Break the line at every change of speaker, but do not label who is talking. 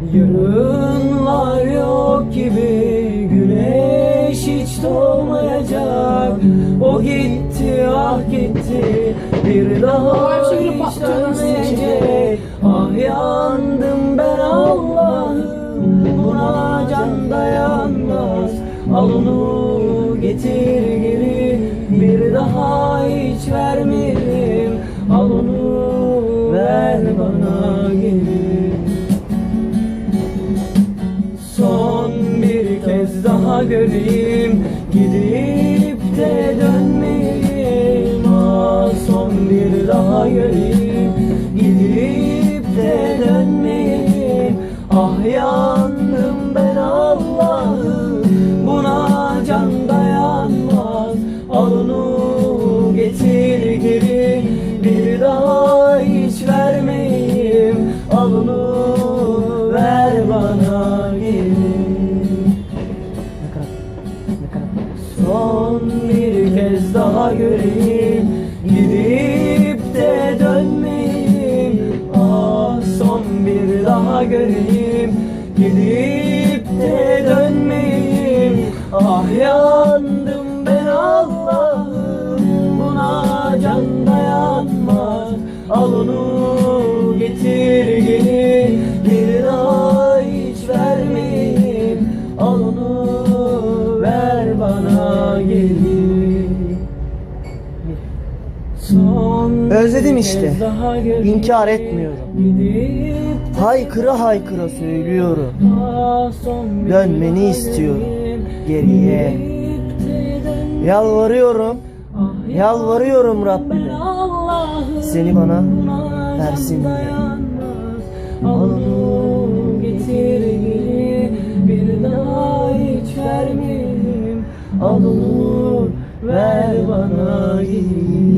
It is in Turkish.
Yarınlar yok gibi Güneş hiç doğmayacak. O gitti ah gitti Bir daha hiç dönmeyecek. Ah yandım ben Allah'ım Buna can dayanmaz. Al onu getir geri Bir daha kez daha göreyim. Gidip de dönmeyeyim. Ah son bir daha göreyim. Gidip de dönmeyeyim. Ah yandım ben Allah'ım. Buna can dayanmaz. Al Son bir kez daha göreyim. Gidip de dönmeyeyim. Ah son bir daha göreyim. Gidip de dönmeyeyim. Ah yandım ben Allah'ım. Buna can dayanmaz. Al onu geri Son
Özledim işte. İnkar etmiyorum. Haykıra haykıra söylüyorum. Dönmeni istiyorum geriye. Yalvarıyorum, yalvarıyorum Rabbime. Seni bana versin diye.
Onu ver bana geri